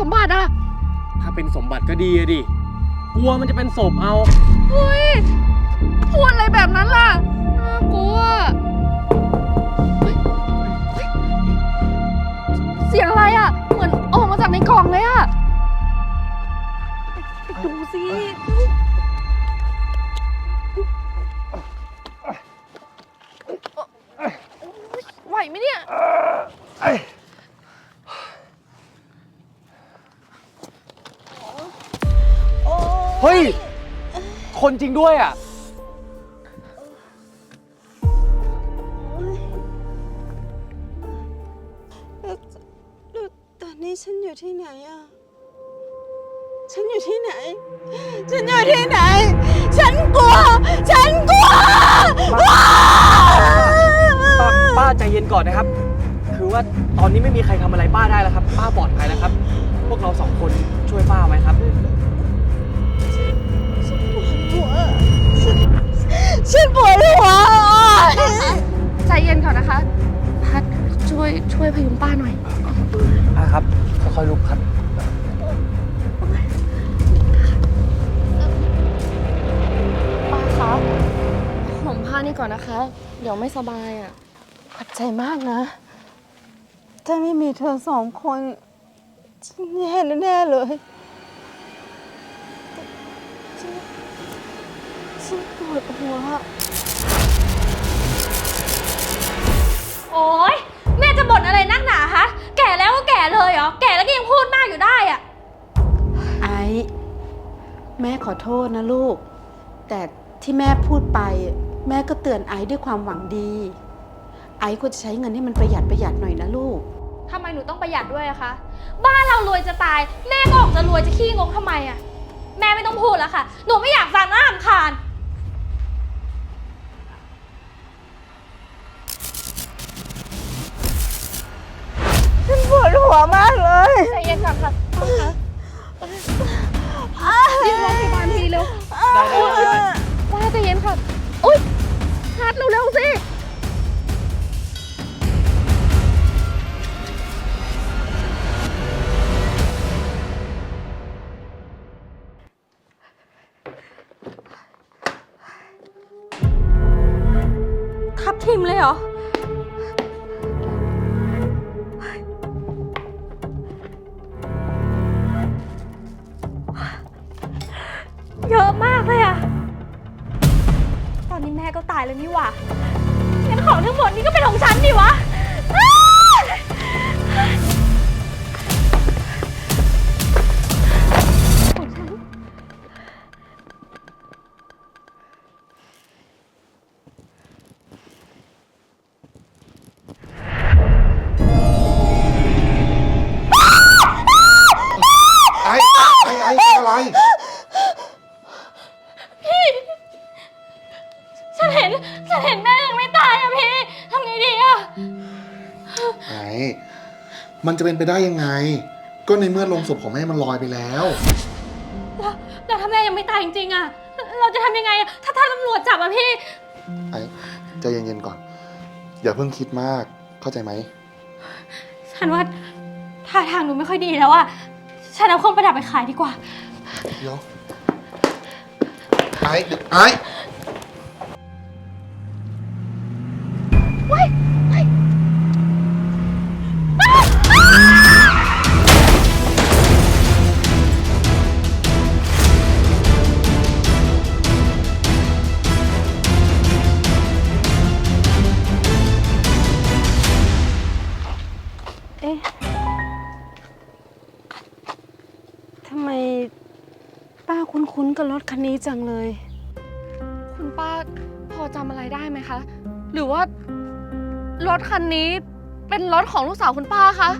สมบัติอะถ้าเป็นสมบัติก็ดีอะดิ กลัวมันจะเป็นศพเอา เฮ้ยพูดอะไรแบบนั้นล่ะน่ากลัวเฮ้ยเฮ้ยเสียงอะไรอะ คนจริงด้วยอะ แล้วแล้วตอนนี้ฉันอยู่ที่ไหนอะฉันอยู่ที่ไหน ฉันอยู่ที่ไหน ฉันกลัว ฉันกลัวว้าป้าป้าใจเย็นก่อนนะครับ คือว่าตอนนี้ไม่มีใครทำอะไรป้าได้แล้วครับ ป้าปลอดภัยแล้วครับ พวกเราสองคนช่วยป้าไหมครับ ฉันปวดหัวใจเย็นก่อนนะคะ พัดช่วยช่วยพยุงป้าหน่อย ป้าครับค่อยๆลุกครับ ป้าคะห่มผ้านี่ก่อนนะคะ เดี๋ยวไม่สบายอะ ขอบใจมากนะ ถ้าไม่มีเธอสองคนฉันแย่แน่ๆเลยฉัน ฉันปวดหัว โอ๊ย แม่จะบ่นอะไรนักหนาคะ แก่แล้วก็แก่เลยเหรอ แก่แล้วก็ยังพูดมากอยู่ได้อะไอ้แม่ขอโทษนะลูก แต่ที่แม่พูดไป แม่ก็เตือนไอ้ด้วยความหวังดี ไอ้ควรจะใช้เงินให้มันประหยัดประหยัดหน่อยนะลูก ทำไมหนูต้องประหยัดด้วยอะคะ บ้านเรารวยจะตาย แม่ก็ออกจะรวยจะขี้งกทำไมอะแม่ไม่ต้องพูดแล้วค่ะ หนูไม่อยากฟังน่ารำคาญ ฉันปวดหัว มากเลยใจเย็นก่อนค่ะป้าคะเรียกโรงพยาบาลทีเร็วได้ได้ได้ป้าใจเย็นค่ะ อุ้ยพัดเร็วๆสิทับทิมเลยเหรอ ตอนนี้แม่ก็ตายแล้วนี่หว่างั้นของทั้งหมดนี้ก็เป็นของฉันดิวะ มันจะเป็นไปได้ยังไง ก็ในเมื่อลงศพของแม่มันลอยไปแล้ว แล้วแล้วถ้าแม่ยังไม่ตายจริงๆอะเราจะทำยังไงอะถ้าถ้าตำรวจจับอะพี่ ไอ้ใจเย็นๆก่อน อย่าเพิ่งคิดมากเข้าใจไหม ฉันว่าท่าทางหนูไม่ค่อยดีแล้วอะฉันเอาเครื่องประดับไปขายดีกว่า เดี๋ยวไอ้ไอ้ ทำไมป้าคุ้นๆกับรถคันนี้จังเลย คุณป้าพอจำอะไรได้ไหมคะ หรือว่ารถคันนี้เป็นรถของลูกสาวคุณป้าคะ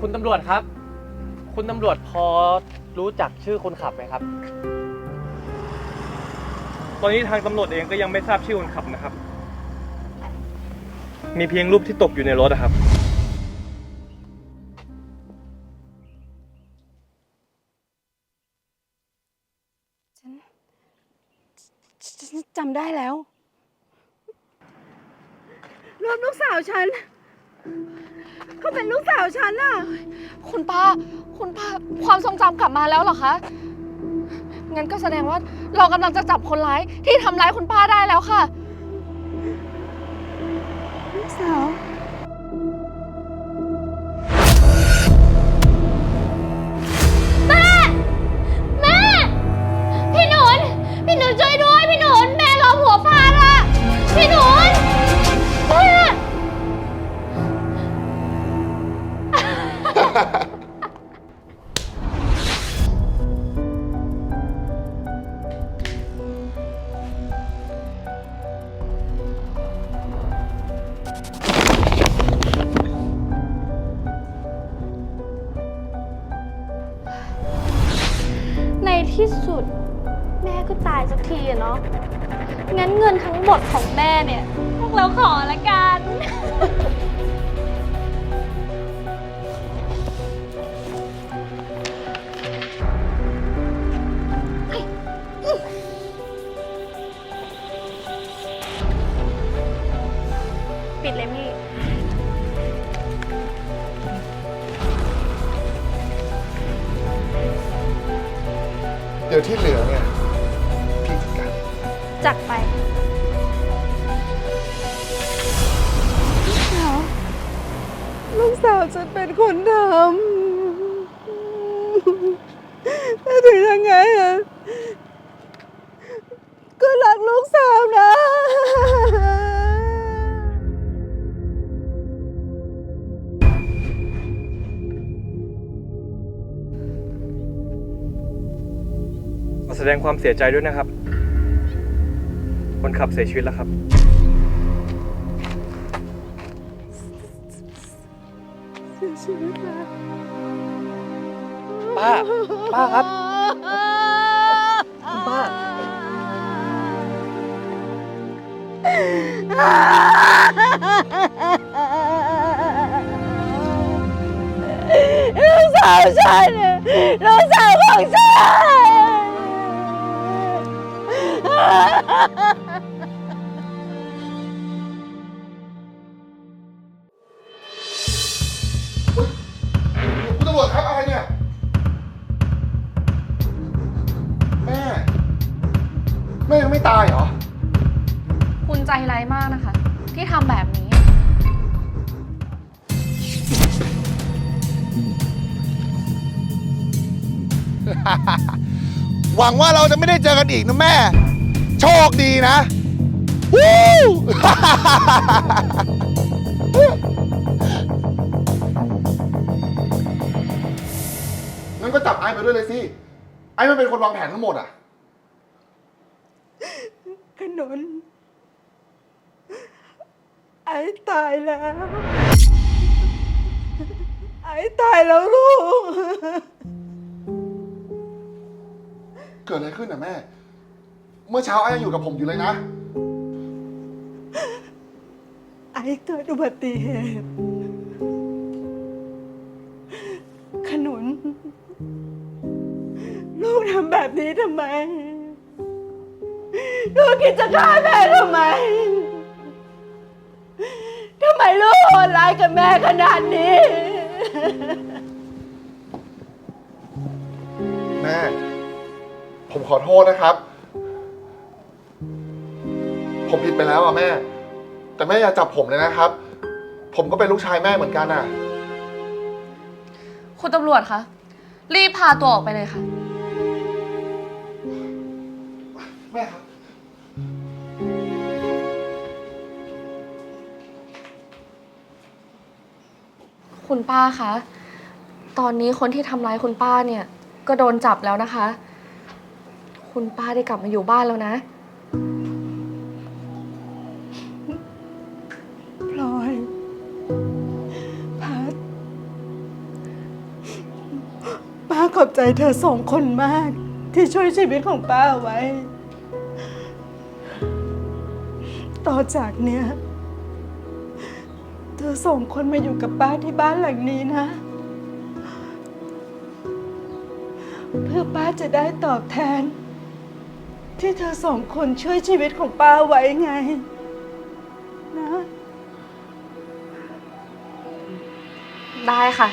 คุณตำรวจครับ คุณตำรวจพอรู้จักชื่อคนขับไหมครับ ตอนนี้ทางตำรวจเองก็ยังไม่ทราบชื่อคนขับนะครับ มีเพียงรูปที่ตกอยู่ในรถนะครับฉันจำได้แล้วรถลูกสาวฉัน เขาเป็นลูกสาวฉันน่ะ คุณป้า คุณป้า ความทรงจำกลับมาแล้วเหรอคะ งั้นก็แสดงว่าเรากำลังจะจับคนร้ายที่ทำร้ายคุณป้าได้แล้วค่ะลูก สาว แม่ แม่ พี่หนุน พี่หนุนช่วยด้วย พี่หนุน แม่ล้อมหัวฟาดอะพี่หนุนแม่ ที่สุด แม่ก็ตายสักทีอะเนาะ งั้นเงินทั้งหมดของแม่เนี่ย พวกเราขอละกัน ปิดเลยพี่ ดี๋ยวที่เหลือเนี่ยพี่จัดการจัดไป ลูกสาวฉันเป็นคนทำแต่ถึงยังไงอะก็รักลูกสาวนะ ดงความเสียใจด้วยนะครับ คนขับเสียชีวิตแล้วครับป้า ป้าครับ คุณป้า ลูกสาวฉันน่ะลูกสาวของฉัน คุณตำรวจครับอะไรเนี่ย แม่ แม่ยังไม่ตายเหรอ คุณใจร้ายมากนะคะ ที่ทำแบบนี้ หวังว่าเราจะไม่ได้เจอกันอีกนะแม่ โชคดีนะวู้งั้นก็จับไอ้ไปด้วยเลยสิ ไอ้มันเป็นคนวางแผนทั้งหมดอะ ขนุนไอ้ตายแล้ว ไอ้ตายแล้วลูก เกิดอะไรขึ้นอะแม่ เมื่อเช้าไอ้ยังอยู่กับผมอยู่เลยนะ ไอ้เกิดอุบัติเหตุ ขนุน ลูกทำแบบนี้ทำไม ลูกคิดจะฆ่าแม่ทำไม ทำไมลูกโหดร้ายกับแม่ขนาดนี้ แม่ ผมขอโทษนะครับ ผมผิดไปแล้วอะแม่ แต่แม่อย่าจับผมเลยนะครับ ผมก็เป็นลูกชายแม่เหมือนกันอะ คุณตำรวจคะ รีบพาตัวออกไปเลยค่ะ แม่ครับ คุณป้าคะ ตอนนี้คนที่ทำร้ายคุณป้าเนี่ย ก็โดนจับแล้วนะคะ คุณป้าได้กลับมาอยู่บ้านแล้วนะ อบใจเธอสองคนมาก ที่ช่วยชีวิตของป้าเอาไว้ ต่อจากเนี้ยเธอสองคนมาอยู่กับป้าที่บ้านหลังนี้นะ เพื่อป้าจะได้ตอบแทน ที่เธอสองคนช่วยชีวิตของป้าไว้ไง นะได้ค่ะ